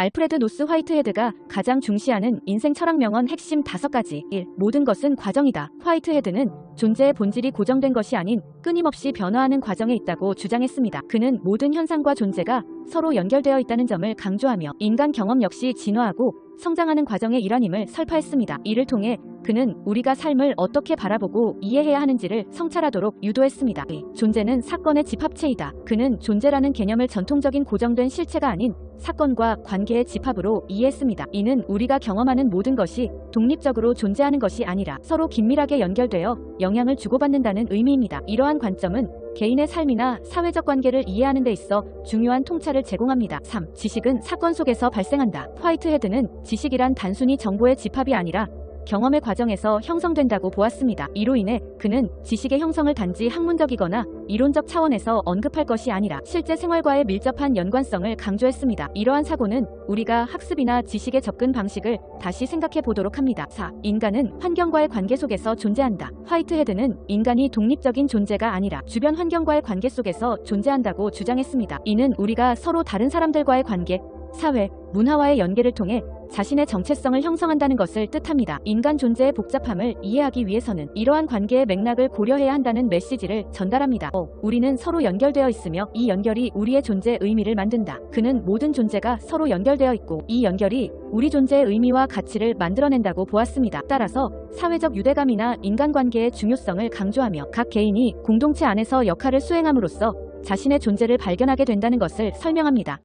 알프레드 노스 화이트헤드가 가장 중시하는 인생 철학 명언 핵심 다섯 가지 1. 모든 것은 과정이다. 화이트헤드는 존재의 본질이 고정된 것이 아닌 끊임없이 변화하는 과정에 있다고 주장했습니다. 그는 모든 현상과 존재가 서로 연결되어 있다는 점을 강조하며 인간 경험 역시 진화하고 성장하는 과정의 일환임을 설파했습니다. 이를 통해 그는 우리가 삶을 어떻게 바라보고 이해해야 하는지를 성찰하도록 유도했습니다. 이 존재는 사건의 집합체이다. 그는 존재라는 개념을 전통적인 고정된 실체가 아닌 사건과 관계의 집합으로 이해했습니다. 이는 우리가 경험하는 모든 것이 독립적으로 존재하는 것이 아니라 서로 긴밀하게 연결되어 영향을 주고받는다는 의미입니다. 이러한 관점은 개인의 삶이나 사회적 관계를 이해하는 데 있어 중요한 통찰을 제공합니다. 3. 지식은 사건 속에서 발생한다. 화이트헤드는 지식이란 단순히 정보의 집합이 아니라 경험의 과정에서 형성된다고 보았습니다. 이로 인해 그는 지식의 형성을 단지 학문적이거나 이론적 차원에서 언급할 것이 아니라 실제 생활과의 밀접한 연관성을 강조했습니다. 이러한 사고는 우리가 학습이나 지식의 접근 방식을 다시 생각해 보도록 합니다. 4. 인간은 환경과의 관계 속에서 존재한다. 화이트헤드는 인간이 독립적인 존재가 아니라 주변 환경과의 관계 속에서 존재한다고 주장했습니다. 이는 우리가 서로 다른 사람들과의 관계, 사회, 문화와의 연계를 통해 자신의 정체성을 형성한다는 것을 뜻합니다. 인간 존재의 복잡함을 이해하기 위해서는 이러한 관계의 맥락을 고려해야 한다는 메시지를 전달합니다. 5. 우리는 서로 연결되어 있으며 이 연결이 우리의 존재의 의미를 만든다. 그는 모든 존재가 서로 연결되어 있고 이 연결이 우리 존재의 의미와 가치를 만들어낸다고 보았습니다. 따라서 사회적 유대감이나 인간관계의 중요성을 강조하며 각 개인이 공동체 안에서 역할을 수행함으로써 자신의 존재를 발견하게 된다는 것을 설명합니다.